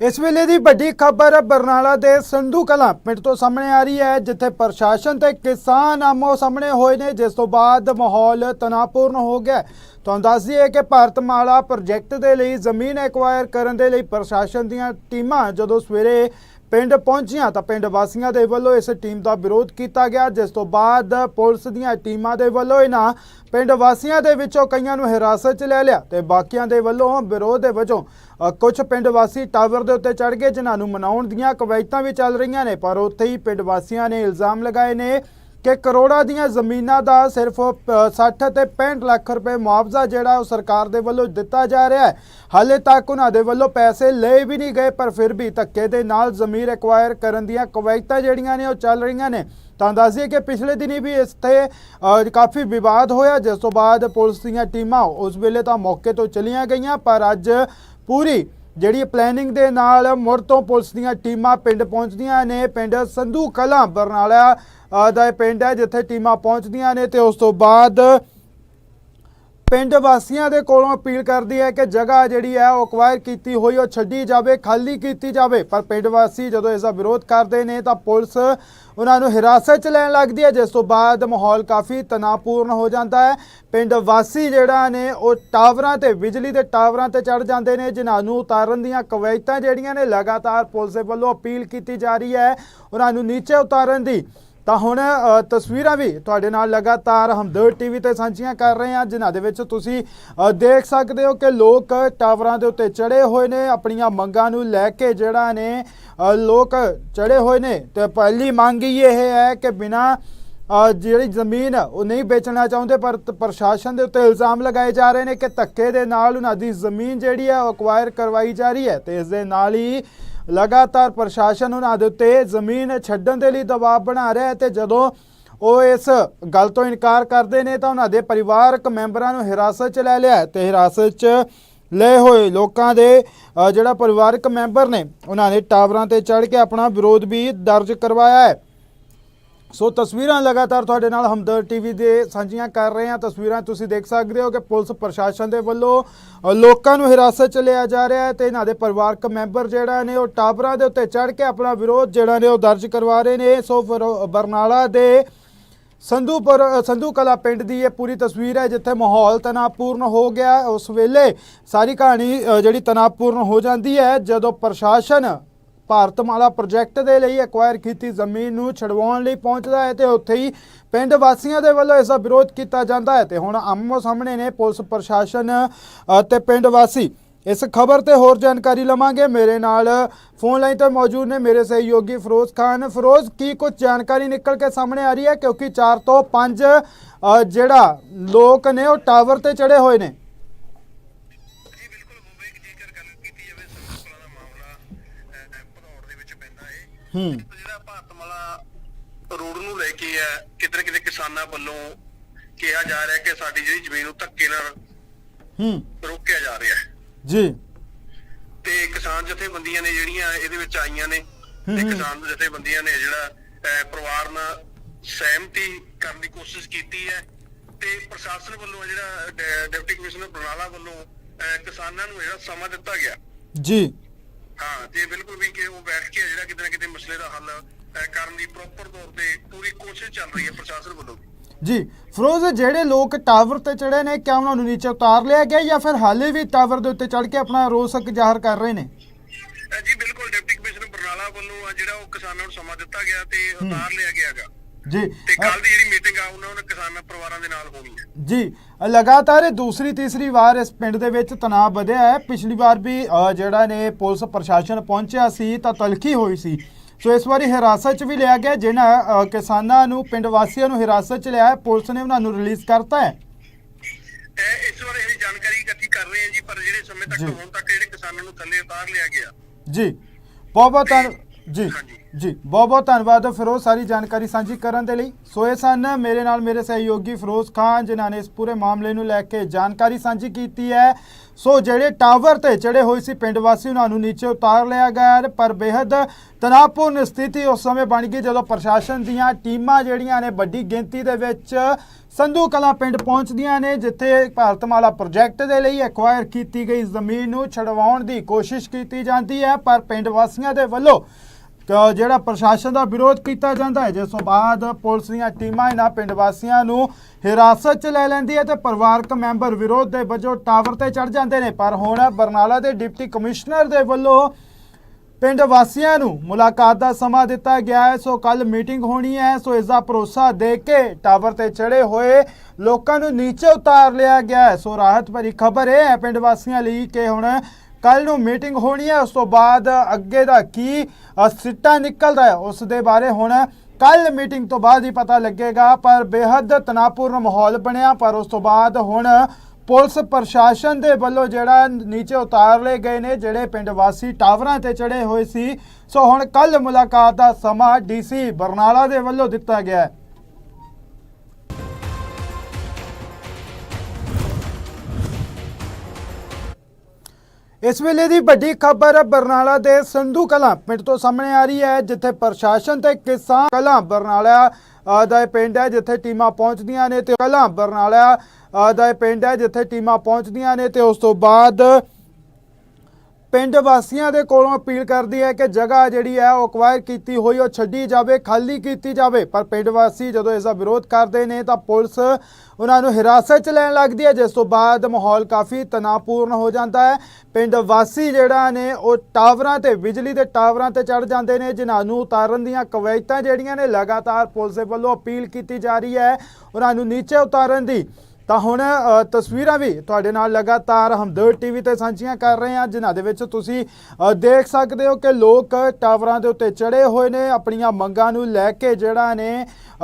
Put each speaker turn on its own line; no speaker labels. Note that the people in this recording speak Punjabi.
ਇਸ ਵੇਲੇ ਦੀ ਵੱਡੀ ਖਬਰ ਬਰਨਾਲਾ ਦੇ ਸੰਧੂ ਕਲਾਂ ਪਿੰਡ ਤੋਂ ਸਾਹਮਣੇ ਆ ਰਹੀ ਹੈ, ਜਿੱਥੇ ਪ੍ਰਸ਼ਾਸਨ ਤੇ ਕਿਸਾਨ ਆਮੋ ਸਾਹਮਣੇ ਹੋਏ ਨੇ, ਜਿਸ ਤੋਂ ਬਾਅਦ ਮਾਹੌਲ ਤਣਾਅਪੂਰਨ ਹੋ ਗਿਆ ਤੁਹਾਨੂੰ ਦੱਸ ਦਈਏ ਕਿ ਭਾਰਤਮਾਲਾ ਪ੍ਰੋਜੈਕਟ ਦੇ ਲਈ ਜ਼ਮੀਨ ਐਕਵਾਇਰ ਕਰਨ ਦੇ ਲਈ ਪ੍ਰਸ਼ਾਸਨ ਦੀਆਂ ਟੀਮਾਂ ਜਦੋਂ ਸਵੇਰੇ ਪਿੰਡ ਪਹੁੰਚੀਆਂ ਤਾਂ ਪਿੰਡ ਵਾਸੀਆਂ ਦੇ ਵੱਲੋਂ ਇਸ ਟੀਮ ਦਾ ਵਿਰੋਧ ਕੀਤਾ ਗਿਆ, ਜਿਸ ਤੋਂ ਬਾਅਦ ਪੁਲਿਸ ਦੀਆਂ ਟੀਮਾਂ ਦੇ ਵੱਲੋਂ ਇਹਨਾਂ ਪਿੰਡ ਵਾਸੀਆਂ ਦੇ ਵਿੱਚੋਂ ਕਈਆਂ ਨੂੰ ਹਿਰਾਸਤ 'ਚ ਲੈ ਲਿਆ ਤੇ ਬਾਕੀਆਂ ਦੇ ਵੱਲੋਂ ਵਿਰੋਧ ਦੇ ਵਜੋਂ ਕੁਝ ਪਿੰਡ ਵਾਸੀ ਟਾਵਰ ਦੇ ਉੱਤੇ ਚੜ ਗਏ, ਜਿਨ੍ਹਾਂ ਨੂੰ ਮਨਾਉਣ ਦੀਆਂ ਕਵਾਇਤਾਂ ਵੀ ਚੱਲ ਰਹੀਆਂ ਨੇ, ਪਰ ਉੱਥੇ ਹੀ ਪਿੰਡ ਵਾਸੀਆਂ ਨੇ ਇਲਜ਼ਾਮ ਲਗਾਏ ਨੇ ਕਿ ਕਰੋੜਾਂ ਦੀਆਂ ਜ਼ਮੀਨਾਂ ਦਾ ਸਿਰਫ ਅ, 60 ਤੇ 65 ਲੱਖ ਰੁਪਏ ਮੁਆਵਜ਼ਾ ਜਿਹੜਾ ਉਹ ਸਰਕਾਰ ਦੇ ਵੱਲੋਂ ਦਿੱਤਾ ਜਾ ਰਿਹਾ ਹੈ। ਹਾਲੇ ਤੱਕ ਉਹਨਾਂ ਦੇ ਵੱਲੋਂ ਪੈਸੇ ਲਏ ਵੀ ਨਹੀਂ ਗਏ ਪਰ ਫਿਰ ਵੀ ਧੱਕੇ ਦੇ ਨਾਲ ਜ਼ਮੀਰ ਐਕਵਾਇਰ ਕਰਨ ਦੀਆਂ ਕਵਾਇਤਾਂ ਜਿਹੜੀਆਂ ਨੇ ਉਹ ਚੱਲ ਰਹੀਆਂ ਨੇ। ਤਾਂ ਦੱਸੀਏ ਕਿ ਪਿਛਲੇ ਦਿਨੀ ਵੀ ਇਸ ਤੇ ਕਾਫੀ ਵਿਵਾਦ ਹੋਇਆ ਜਿਸ ਤੋਂ ਬਾਅਦ ਪੁਲਿਸ ਦੀਆਂ ਟੀਮਾਂ ਉਸ ਵੇਲੇ ਤਾਂ ਮੌਕੇ ਤੋਂ ਚਲੀਆਂ ਗਈਆਂ ਪਰ ਅੱਜ ਪੂਰੀ ਜਿਹੜੀ ਪਲੈਨਿੰਗ ਦੇ ਨਾਲ ਮੁੜ ਤੋਂ ਪੁਲਿਸ ਦੀਆਂ ਟੀਮਾਂ ਪਿੰਡ ਪਹੁੰਚਦੀਆਂ ਨੇ, ਪਿੰਡ ਸੰਧੂ ਕਲਾਂ ਬਰਨਾਲਾ ਦਾ ਇਹ ਪਿੰਡ ਹੈ ਜਿੱਥੇ ਟੀਮਾਂ ਪਹੁੰਚਦੀਆਂ ਨੇ ਤੇ ਉਸ ਤੋਂ ਬਾਅਦ ਪਿੰਡ ਵਾਸੀਆਂ ਦੇ ਕੋਲੋਂ ਅਪੀਲ ਕਰਦੀ ਹੈ ਕਿ ਜਗ੍ਹਾ ਜਿਹੜੀ ਹੈ ਉਹ ਅਕਵਾਇਰ ਕੀਤੀ ਹੋਈ, ਉਹ ਛੱਡੀ ਜਾਵੇ, ਖਾਲੀ ਕੀਤੀ ਜਾਵੇ। ਪਰ ਪਿੰਡ ਵਾਸੀ ਜਦੋਂ ਇਸ ਦਾ ਵਿਰੋਧ ਕਰਦੇ ਨੇ ਤਾਂ ਪੁਲਿਸ ਉਹਨਾਂ ਨੂੰ ਹਿਰਾਸਤ 'ਚ ਲੈਣ ਲੱਗਦੀ ਹੈ, ਜਿਸ ਤੋਂ ਬਾਅਦ ਮਾਹੌਲ ਕਾਫੀ ਤਣਾਅਪੂਰਨ ਹੋ ਜਾਂਦਾ ਹੈ। ਪਿੰਡ ਵਾਸੀ ਜਿਹੜਾ ਨੇ, ਉਹ ਟਾਵਰਾਂ ਤੇ, ਬਿਜਲੀ ਦੇ ਟਾਵਰਾਂ ਤੇ ਚੜ ਜਾਂਦੇ ਨੇ, ਜਿਨ੍ਹਾਂ ਨੂੰ ਉਤਾਰਨ ਦੀਆਂ ਕਵਾਇਤਾਂ ਜਿਹੜੀਆਂ ਨੇ, ਲਗਾਤਾਰ ਪੁਲਿਸ ਦੇ ਵੱਲੋਂ ਅਪੀਲ ਕੀਤੀ ਜਾ ਰਹੀ ਹੈ। ਉਹਨਾਂ ਨੂੰ ਨੀਚੇ ਉਤਾਰਨ ਦੀ ਤਾਂ ਹੁਣ ਤਸਵੀਰਾਂ ਵੀ ਤੁਹਾਡੇ ਨਾਲ ਲਗਾਤਾਰ ਹਮਦਰਦ ਟੀਵੀ ਤੇ ਸਾਂਝੀਆਂ ਕਰ ਰਹੇ ਹਾਂ, ਜਿਨ੍ਹਾਂ ਦੇ ਵਿੱਚ ਤੁਸੀਂ ਦੇਖ ਸਕਦੇ ਹੋ ਕਿ ਲੋਕ ਟਾਵਰਾਂ ਦੇ ਉੱਤੇ ਚੜੇ ਹੋਏ ਨੇ, ਆਪਣੀਆਂ ਮੰਗਾਂ ਨੂੰ ਲੈ ਕੇ ਜਿਹੜਾ ਨੇ ਲੋਕ ਚੜੇ ਹੋਏ ਨੇ। ਤੇ ਪਹਿਲੀ ਮੰਗ ਹੀ ਇਹ ਹੈ ਕਿ ਬਿਨਾ ਜਿਹੜੀ ਜ਼ਮੀਨ ਉਹ ਨਹੀਂ ਵੇਚਣਾ ਚਾਹੁੰਦੇ, ਪਰ ਪ੍ਰਸ਼ਾਸਨ ਦੇ ਉੱਤੇ ਇਲਜ਼ਾਮ ਲਗਾਏ ਜਾ ਰਹੇ ਨੇ ਕਿ ਧੱਕੇ ਦੇ ਨਾਲ ਉਹਨਾਂ ਦੀ ਜ਼ਮੀਨ ਜਿਹੜੀ ਹੈ ਉਹ ਅਕਵਾਇਰ ਕਰਵਾਈ ਜਾ ਰਹੀ ਹੈ। ਤੇ ਇਸ ਦੇ ਨਾਲ ਹੀ ਲਗਾਤਾਰ ਪ੍ਰਸ਼ਾਸਨ ਉਹਨਾਂ ਦੇ ਉੱਤੇ ਜ਼ਮੀਨ ਛੱਡਣ ਦੇ ਲਈ ਦਬਾਅ ਬਣਾ ਰਿਹਾ ਹੈ ਤੇ ਜਦੋਂ ਉਹ ਇਸ ਗੱਲ ਤੋਂ ਇਨਕਾਰ ਕਰਦੇ ਨੇ ਤਾਂ ਉਹਨਾਂ ਦੇ ਪਰਿਵਾਰਕ ਮੈਂਬਰਾਂ ਨੂੰ ਹਿਰਾਸਤ 'ਚ ਲੈ ਲਿਆ ਹੈ ਤੇ ਹਿਰਾਸਤ 'ਚ ਲਏ ਹੋਏ ਲੋਕਾਂ ਦੇ ਜਿਹੜਾ ਪਰਿਵਾਰਕ ਮੈਂਬਰ ਨੇ, ਉਹਨਾਂ ਨੇ ਟਾਵਰਾਂ ਤੇ ਚੜ੍ਹ ਕੇ ਆਪਣਾ ਵਿਰੋਧ ਵੀ ਦਰਜ ਕਰਵਾਇਆ ਹੈ। ਸੋ ਤਸਵੀਰਾਂ ਲਗਾਤਾਰ ਤੁਹਾਡੇ ਨਾਲ ਹਮਦਰ ਟੀਵੀ ਦੇ ਸਾਂਝੀਆਂ ਕਰ ਰਹੇ ਹਾਂ। ਤਸਵੀਰਾਂ ਤੁਸੀਂ ਦੇਖ ਸਕਦੇ ਹੋ ਕਿ ਪੁਲਿਸ ਪ੍ਰਸ਼ਾਸਨ ਦੇ ਵੱਲੋਂ ਲੋਕਾਂ ਨੂੰ ਹਿਰਾਸਤ 'ਚ ਲਿਆ ਜਾ ਰਿਹਾ ਹੈ ਤੇ ਇਹਨਾਂ ਦੇ ਪਰਿਵਾਰਕ ਮੈਂਬਰ ਜਿਹੜਾ ਨੇ ਉਹ ਟਾਵਰਾਂ ਦੇ ਉੱਤੇ ਚੜ੍ਹ ਕੇ ਆਪਣਾ ਵਿਰੋਧ ਜਿਹੜਾ ਨੇ ਉਹ ਦਰਜ ਕਰਵਾ ਰਹੇ ਨੇ। ਸੋ ਫਿਰ- ਬਰਨਾਲਾ ਦੇ ਸੰਧੂਪੁਰ ਸੰਧੂ ਕਲਾ ਪਿੰਡ ਦੀ ਇਹ ਪੂਰੀ ਤਸਵੀਰ ਹੈ ਜਿੱਥੇ ਮਾਹੌਲ ਤਣਾਅਪੂਰਨ ਹੋ ਗਿਆ। ਉਸ ਵੇਲੇ ਸਾਰੀ ਕਹਾਣੀ ਜਿਹੜੀ ਤਣਾਅਪੂਰਨ ਹੋ ਜਾਂਦੀ ਹੈ ਜਦੋਂ ਪ੍ਰਸ਼ਾਸਨ ਭਾਰਤਮਾਲਾ ਪ੍ਰੋਜੈਕਟ ਦੇ ਲਈ ਐਕਵਾਇਰ ਕੀਤੀ ਜ਼ਮੀਨ ਨੂੰ ਛਡਵਾਉਣ ਲਈ ਪਹੁੰਚਦਾ ਹੈ ਤੇ ਉੱਥੇ ਹੀ ਪਿੰਡ ਵਾਸੀਆਂ ਦੇ ਵੱਲੋਂ ਇਸ ਦਾ ਵਿਰੋਧ ਕੀਤਾ ਜਾਂਦਾ ਹੈ ਤੇ ਹੁਣ ਆਮੋ ਸਾਹਮਣੇ ਨੇ ਪੁਲਿਸ ਪ੍ਰਸ਼ਾਸਨ ਅ, ਤੇ ਪਿੰਡ ਵਾਸੀ। ਇਸ ਖਬਰ ਤੇ ਹੋਰ ਜਾਣਕਾਰੀ ਲਵਾਂਗੇ। ਮੇਰੇ ਨਾਲ ਫੋਨ ਲਾਈਨ ਤੇ ਮੌਜੂਦ ਨੇ ਮੇਰੇ ਸਹਿਯੋਗੀ ਫਿਰੋਜ਼ ਖਾਨ। ਫਿਰੋਜ਼ ਕੀ ਕੁਝ ਜਾਣਕਾਰੀ ਨਿਕਲ ਕੇ ਸਾਹਮਣੇ ਆ ਰਹੀ ਹੈ? ਕਿਉਂਕਿ 4 ਤੋਂ 5 ਜਿਹੜਾ ਲੋਕ ਨੇ ਉਹ ਟਾਵਰ ਤੇ ਚੜੇ ਹੋਏ ਨੇ
ਜੀ ਬਿਲਕੁਲ ਮੁੰਬਈ ਦੀ ਜੇਕਰ ਗੱਲ ਕੀਤੀ ਜਾਵੇ ਸੰਸਕਲਾ ਦਾ ਮਾਮਲਾ ਅਹ, ਭਦੌੜ ਦੇ ਵਿੱਚ ਪੈਂਦਾ ਹੈ। ਜਿਹੜਾ ਭਾਰਤਮਾਲਾ ਰੋਡ ਨੂੰ ਲੈ ਕੇ ਹੈ ਕਿਤੇ ਕਿਤੇ ਕਿਸਾਨਾਂ ਵੱਲੋਂ ਕਿਹਾ ਜਾ ਰਿਹਾ ਕਿ ਸਾਡੀ ਜਿਹੜੀ ਜ਼ਮੀਨ ਨੂੰ ਧੱਕੇ ਨਾਲ
ਹੂੰ।
ਰੋਕਿਆ ਜਾ ਰਿਹਾ ਹੈ।
ਜੀ।
ਤੇ ਕਿਸਾਨ ਜਥੇਬੰਦੀਆਂ ਨੇ ਜਿਹੜੀਆਂ ਇਹਦੇ ਵਿੱਚ ਆਈਆਂ ਨੇ ਤੇ। ਕਿਸਾਨ ਜਥੇਬੰਦੀਆਂ ਨੇ ਜਿਹੜਾ ਪਰਿਵਾਰ ਨਾਲ ਸਹਿਮਤੀ ਕਰਨ ਦੀ ਕੋਸ਼ਿਸ਼ ਕੀਤੀ ਹੈ ਤੇ ਪ੍ਰਸ਼ਾਸਨ ਵੱਲੋਂ ਜਿਹੜਾ ਡਿਪਟੀ ਕਮਿਸ਼ਨਰ ਬਰਨਾਲਾ ਵੱਲੋਂ ਕਿਸਾਨਾਂ ਨੂੰ ਜਿਹੜਾ ਸਮਾਂ ਦਿੱਤਾ ਗਿਆ।
ਜੀ।
ਹਾਂ ਤੇ ਬਿਲਕੁਲ ਵੀ ਕਿ ਉਹ ਬੈਠ ਕੇ ਜਿਹੜਾ ਕਿਤੇ ਨਾ ਕਿਤੇ ਮਸਲੇ ਦਾ ਹੱਲ ਕਰਨ ਦੀ ਪ੍ਰੋਪਰ ਤੌਰ ਤੇ ਪੂਰੀ ਕੋਸ਼ਿਸ਼ ਚੱਲ ਰਹੀ ਹੈ ਪ੍ਰਸ਼ਾਸਨ ਵੱਲੋਂ
ਜੀ ਫਿਰੋਜ਼ ਜਿਹੜੇ ਲੋਕ ਟਾਵਰ ਤੇ ਚੜੇ ਨੇ ਕਿਆ ਉਹਨਾਂ ਨੂੰ ਨੀਚੇ ਉਤਾਰ ਲਿਆ ਗਿਆ ਜਾਂ ਫਿਰ ਹਾਲੇ ਵੀ ਟਾਵਰ ਦੇ ਉੱਤੇ ਚੜ ਕੇ ਆਪਣਾ ਰੋਸ ਜ਼ਾਹਰ ਕਰ ਰਹੇ ਨੇ?
ਜੀ ਬਿਲਕੁਲ ਡਿਪਟੀ ਕਮਿਸ਼ਨਰ ਬਰਨਾਲਾ ਵੱਲੋਂ ਜਿਹੜਾ ਉਹ ਕਿਸਾਨਾਂ ਨੂੰ ਸਮਾਂ ਦਿੱਤਾ ਗਿਆ ਤੇ ਉਤਾਰ ਲਿਆ ਗਿਆਗਾ
ਜੀ।
ਤੇ ਕੱਲ ਦੀ ਜਿਹੜੀ ਮੀਟਿੰਗ ਆ ਉਹਨਾਂ ਉਹਨਾਂ ਕਿਸਾਨਾਂ ਪਰਿਵਾਰਾਂ ਦੇ ਨਾਲ ਹੋਣੀ ਹੈ
ਜੀ ਲਗਾਤਾਰ ਇਹ ਦੂਸਰੀ ਤੀਸਰੀ ਵਾਰ ਇਸ ਪਿੰਡ ਦੇ ਵਿੱਚ ਤਣਾਅ ਵਧਿਆ ਹੈ। ਪਿਛਲੀ ਵਾਰ ਵੀ ਅ, ਜਿਹੜਾ ਨੇ ਪੁਲਿਸ ਪ੍ਰਸ਼ਾਸਨ ਪਹੁੰਚਿਆ ਸੀ ਤਾਂ ਤਲਖੀ ਹੋਈ ਸੀ। ਸੋ ਇਸ ਵਾਰੀ ਹਿਰਾਸਤ 'ਚ ਵੀ ਲਿਆ ਗਿਆ ਜਿਹਨਾਂ ਅ, ਕਿਸਾਨਾਂ ਨੂੰ ਪਿੰਡ ਵਾਸੀਆਂ ਨੂੰ ਹਿਰਾਸਤ 'ਚ ਲਿਆ ਹੈ। ਪੁਲਿਸ ਨੇ ਉਹਨਾਂ ਨੂੰ ਰਿਲੀਜ਼ ਕਰਤਾ ਹੈ।
ਇਹ ਇਸ ਬਾਰੇ ਇਹ ਜਾਣਕਾਰੀ ਇਕੱਠੀ ਕਰ ਰਹੇ ਹਾਂ ਜੀ ਪਰ ਜਿਹੜੇ ਸਮੇਂ ਤੱਕ
ਜੀ।
ਹੁਣ ਤੱਕ ਜਿਹੜੇ ਕਿਸਾਨਾਂ ਨੂੰ ਥੱਲੇ ਉਤਾਰ ਲਿਆ ਗਿਆ।
ਜੀ। ਬਹੁਤ ਬਹੁਤ ਧੰਨ- ਜੀ।
ਹਾਂਜੀ।
ਜੀ ਬਹੁਤ ਬਹੁਤ ਧੰਨਵਾਦ ਫਿਰੋਜ਼, ਸਾਰੀ ਜਾਣਕਾਰੀ ਸਾਂਝੀ ਕਰਨ ਦੇ ਲਈ। ਸੋਏ ਸਨ ਮੇਰੇ ਨਾਲ ਮੇਰੇ ਸਹਿਯੋਗੀ ਫਿਰੋਜ਼ ਖਾਨ, ਜਿਨ੍ਹਾਂ ਨੇ ਇਸ ਪੂਰੇ ਮਾਮਲੇ ਨੂੰ ਲੈ ਕੇ ਜਾਣਕਾਰੀ ਸਾਂਝੀ ਕੀਤੀ ਹੈ। ਸੋ ਜਿਹੜੇ ਟਾਵਰ ਤੇ ਚੜੇ ਹੋਏ ਸੀ ਪਿੰਡ ਵਾਸੀ, ਉਹਨਾਂ ਨੂੰ ਨੀਚੇ ਉਤਾਰ ਲਿਆ ਗਿਆ ਪਰ ਬੇहद ਤਣਾਅਪੂਰਨ ਸਥਿਤੀ ਉਸ ਸਮੇਂ ਬਣ ਗਈ ਜਦੋਂ ਪ੍ਰਸ਼ਾਸਨ ਦੀਆਂ ਟੀਮਾਂ ਜਿਹੜੀਆਂ ਨੇ ਵੱਡੀ ਗਿਣਤੀ ਦੇ ਵਿੱਚ ਸੰਧੂ ਕਲਾਂ ਪਿੰਡ ਪਹੁੰਚਦੀਆਂ ਨੇ, ਜਿੱਥੇ ਭਾਰਤਮਾਲਾ ਪ੍ਰੋਜੈਕਟ ਦੇ ਲਈ ਐਕਵਾਇਰ ਕੀਤੀ ਗਈ ਜ਼ਮੀਨ ਨੂੰ ਛਡਵਾਉਣ ਦੀ ਕੋਸ਼ਿਸ਼ ਕੀਤੀ ਜਾਂਦੀ ਹੈ। ਪਰ ਪਿੰਡ ਵਾਸੀਆਂ ਦੇ ਵੱਲੋਂ ਕ- ਜਿਹੜਾ ਪ੍ਰਸ਼ਾਸਨ ਦਾ ਵਿਰੋਧ ਕੀਤਾ ਜਾਂਦਾ ਹੈ, ਜਿਸ ਤੋਂ ਬਾਅਦ ਪੁਲਿਸ ਦੀਆਂ ਟੀਮਾਂ ਇਹਨਾਂ ਪਿੰਡ ਵਾਸੀਆਂ ਨੂੰ ਹਿਰਾਸਤ 'ਚ ਲੈ ਲੈਂਦੀ ਹੈ ਤੇ ਪਰਿਵਾਰਕ ਮੈਂਬਰ ਵਿਰੋਧ ਦੇ ਵਜੋਂ ਟਾਵਰ ਤੇ ਚੜ ਜਾਂਦੇ ਨੇ। ਪਰ ਹੁਣ ਬਰਨਾਲਾ ਦੇ ਡਿਪਟੀ ਕਮਿਸ਼ਨਰ ਦੇ ਵੱਲੋਂ ਪਿੰਡ ਵਾਸੀਆਂ ਨੂੰ ਮੁਲਾਕਾਤ ਦਾ ਸਮਾਂ ਦਿੱਤਾ ਗਿਆ ਹੈ। ਸੋ ਕੱਲ ਮੀਟਿੰਗ ਹੋਣੀ ਹੈ। ਸੋ ਇਸ ਦਾ ਭਰੋਸਾ ਦੇ ਕੇ ਟਾਵਰ ਤੇ ਚੜੇ ਹੋਏ ਲੋਕਾਂ ਨੂੰ ਨੀਚੇ ਉਤਾਰ ਲਿਆ ਗਿਆ ਹੈ। ਸੋ ਰਾਹਤ ਭਰੀ ਖਬਰ ਇਹ ਹੈ ਪਿੰਡ ਵਾਸੀਆਂ ਲਈ ਕਿ ਹੁਣ ਕੱਲ ਨੂੰ ਮੀਟਿੰਗ ਹੋਣੀ ਹੈ, ਉਸ ਤੋਂ ਬਾਅਦ ਅੱਗੇ ਦਾ ਕੀ ਸਿੱਟਾ ਨਿਕਲਦਾ ਹੈ, ਉਸ ਦੇ ਬਾਰੇ ਹੁਣ ਕੱਲ ਮੀਟਿੰਗ ਤੋਂ ਬਾਅਦ ਹੀ ਪਤਾ ਲੱਗੇਗਾ, ਪਰ ਬੇहद ਤਣਾਅਪੂਰਨ ਮਾਹੌਲ ਬਣਿਆ, ਪਰ ਉਸ ਤੋਂ ਬਾਅਦ ਹੁਣ ਪੁਲਿਸ ਪ੍ਰਸ਼ਾਸਨ ਦੇ ਵੱਲੋਂ ਜਿਹੜਾ ਨੀਚੇ ਉਤਾਰ ਲਏ ਗਏ ਨੇ, ਜਿਹੜੇ ਪਿੰਡ ਵਾਸੀ ਟਾਵਰਾਂ ਤੇ ਚੜੇ ਹੋਏ ਸੀ, ਸੋ ਹੁਣ ਕੱਲ ਮੁਲਾਕਾਤ ਦਾ ਸਮਾਂ ਡੀਸੀ ਬਰਨਾਲਾ ਦੇ ਵੱਲੋਂ ਦਿੱਤਾ ਗਿਆ ਹੈ। ਇਸ ਵੇਲੇ ਦੀ ਵੱਡੀ ਖਬਰ ਬਰਨਾਲਾ ਦੇ ਸੰਧੂ ਕਲਾਂ ਪਿੰਡ ਤੋਂ ਸਾਹਮਣੇ ਆ ਰਹੀ ਹੈ, ਜਿੱਥੇ ਪ੍ਰਸ਼ਾਸਨ ਤੇ ਕਿਸਾਨ ਕਲਾਂ ਬਰਨਾਲਾ ਦਾ ਇਹ ਪਿੰਡ ਹੈ, ਜਿੱਥੇ ਟੀਮਾਂ ਪਹੁੰਚਦੀਆਂ ਨੇ ਤੇ ਕਲਾਂ ਬਰਨਾਲਾ ਦਾ ਇਹ ਪਿੰਡ ਹੈ, ਜਿੱਥੇ ਟੀਮਾਂ ਪਹੁੰਚਦੀਆਂ ਨੇ ਤੇ ਉਸ ਤੋਂ ਬਾਅਦ ਪਿੰਡ ਵਾਸੀਆਂ ਦੇ ਕੋਲੋਂ ਅਪੀਲ ਕਰਦੀ ਹੈ ਕਿ ਜਗ੍ਹਾ ਜਿਹੜੀ ਹੈ ਉਹ ਅਕਵਾਇਰ ਕੀਤੀ ਹੋਈ, ਉਹ ਛੱਡੀ ਜਾਵੇ, ਖਾਲੀ ਕੀਤੀ ਜਾਵੇ। ਪਰ ਪਿੰਡ ਵਾਸੀ ਜਦੋਂ ਇਸ ਦਾ ਵਿਰੋਧ ਕਰਦੇ ਨੇ ਤਾਂ ਪੁਲਿਸ ਉਹਨਾਂ ਨੂੰ ਹਿਰਾਸਤ 'ਚ ਲੈਣ ਲੱਗਦੀ ਹੈ, ਜਿਸ ਤੋਂ ਬਾਅਦ ਮਾਹੌਲ ਕਾਫੀ ਤਣਾਅਪੂਰਨ ਹੋ ਜਾਂਦਾ ਹੈ। ਪਿੰਡ ਵਾਸੀ ਜਿਹੜਾ ਨੇ, ਉਹ ਟਾਵਰਾਂ ਤੇ, ਬਿਜਲੀ ਦੇ ਟਾਵਰਾਂ ਤੇ ਚੜ ਜਾਂਦੇ ਨੇ। ਜਿਨ੍ਹਾਂ ਨੂੰ ਉਤਾਰਨ ਦੀਆਂ ਕਵਾਇਤਾਂ ਜਿਹੜੀਆਂ ਨੇ, ਲਗਾਤਾਰ ਪੁਲਿਸ ਦੇ ਵੱਲੋਂ ਅਪੀਲ ਕੀਤੀ ਜਾ ਰਹੀ ਹੈ, ਉਹਨਾਂ ਨੂੰ ਨੀਚੇ ਉਤਾਰਨ ਦੀ। ਤਾਂ ਹੁਣ ਤਸਵੀਰਾਂ ਵੀ ਤੁਹਾਡੇ ਨਾਲ ਲਗਾਤਾਰ ਹਮਦਰਦ ਟੀਵੀ ਤੇ ਸਾਂਝੀਆਂ ਕਰ ਰਹੇ ਹਾਂ, ਜਿਨ੍ਹਾਂ ਦੇ ਵਿੱਚ ਤੁਸੀਂ ਦੇਖ ਸਕਦੇ ਹੋ ਕਿ ਲੋਕ ਟਾਵਰਾਂ ਦੇ ਉੱਤੇ ਚੜੇ ਹੋਏ ਨੇ, ਆਪਣੀਆਂ ਮੰਗਾਂ ਨੂੰ ਲੈ ਕੇ ਜਿਹੜਾ ਨੇ